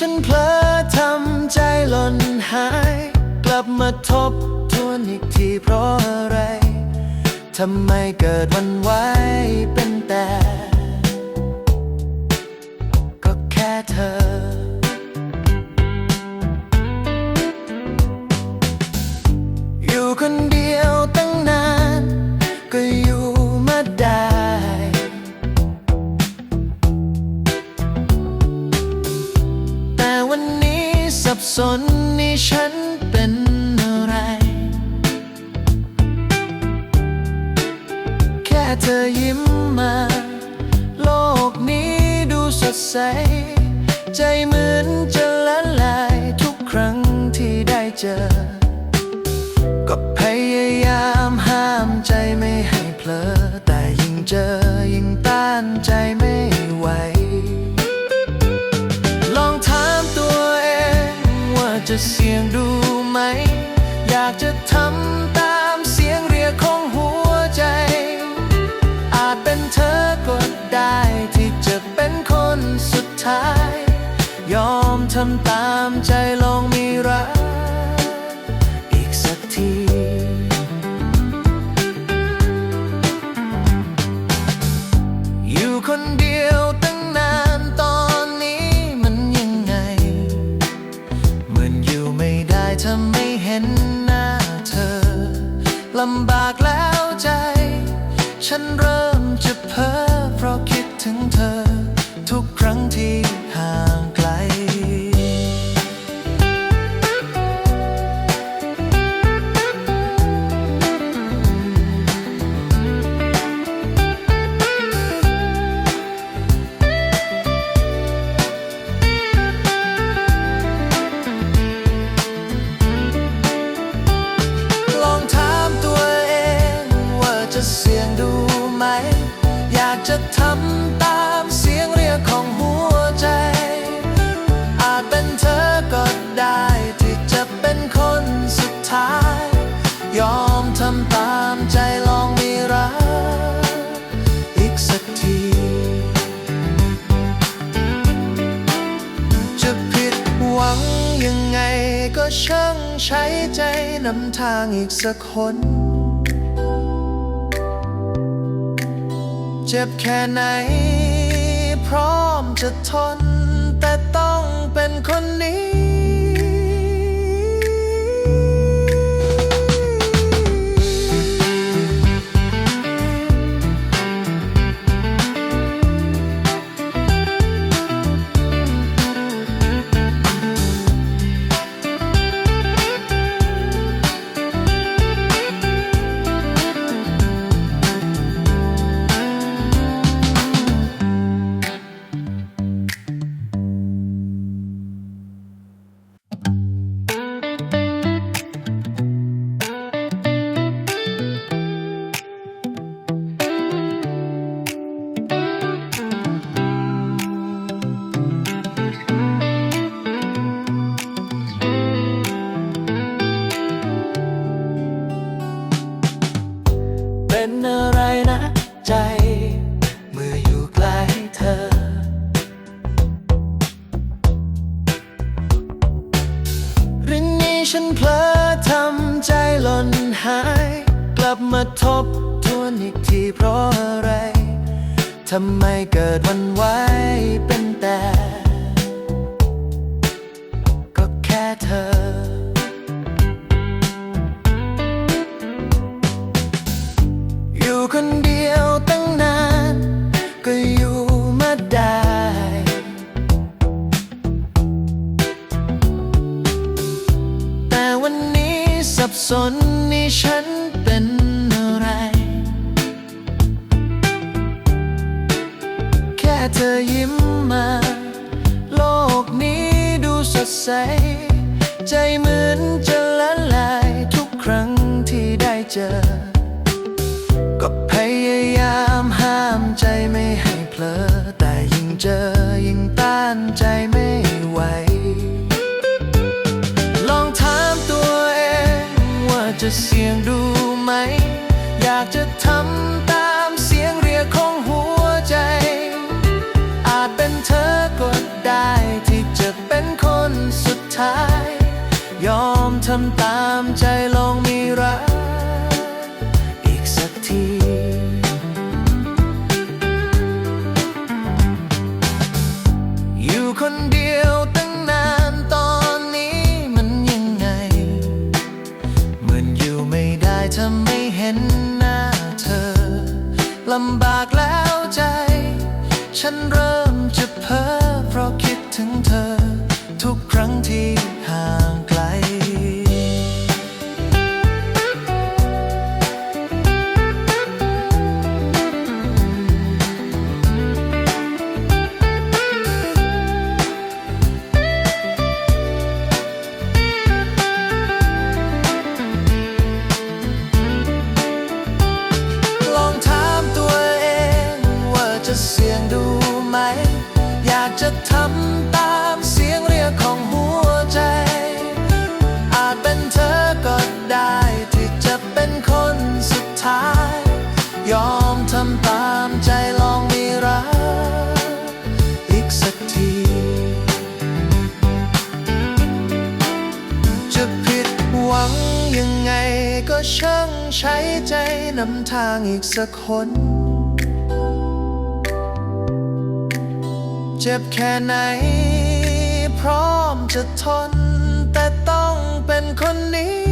ฉันเพลอทำใจหล่นหาย กลับมาทบทวนอีกทีเพราะอะไร ทำไมเกิดวันไหวเป็น สนนี่ฉันเป็นอะไร แค่เธอยิ้มมา โลกนี้ดูสดใส ใจเหมือนจะละลายทุกครั้งที่ได้เจอ ก็พยายามห้ามใจไม่ให้เผลอำตามใจลองมีรักอีกสักที อยู่คนเดียวตั้งนานตอนนี้มันยังไง เหมือนอยู่ไม่ได้ถ้าไม่เห็นหน้าเธอลำบากแล้วใจ ฉันเริ่มจะเพ้อเพราะคิดถึงเธอ ทุกครั้งที่ห่างำตามใจลองมีรักอีกสักที จะผิดหวังยังไงก็ช่างใช้ใจนำทางอีกสักคนเจ็บแค่ไหน พร้อมจะทน แต่ต้องเป็นคนนี้ ฉันเพลอทำใจหล่นหาย กลับมาทบทวนอีกทีเพราะอะไร ทำไมเกิดวันไหวเป็นแต่ ก็แค่เธอ สับสนนี่ฉันเป็นอะไร แค่เธอยิ้มมา โลกนี้ดูสดใส ใจเหมือนจะละลายทุกครั้งที่ได้เจอ ก็พยายามห้ามใจไม่ให้เผลอ แต่ยิ่งเจอยิ่งต้านใจไม่ำตามใจลองมีรัก อีกสักที อยู่คนเดียวตั้งนานตอนนี้มันยังไง เหมือนอยู่ไม่ได้ถ้าไม่เห็นหน้าเธอ ลำบากแล้วใจ ฉันเริ่มจะเพ้อ เสียงดูไหม อยากจะทำตามเสียงเรียกของหัวใจ อาจเป็นเธอก็ได้ที่จะเป็นคนสุดท้าย ยอมทำตามใจลองมีรักอีกสักที จะผิดหวังยังไงก็ช่างใช้ใจนำทางอีกสักคน เจ็บแค่ไหน พร้อมจะทน แต่ต้องเป็นคนนี้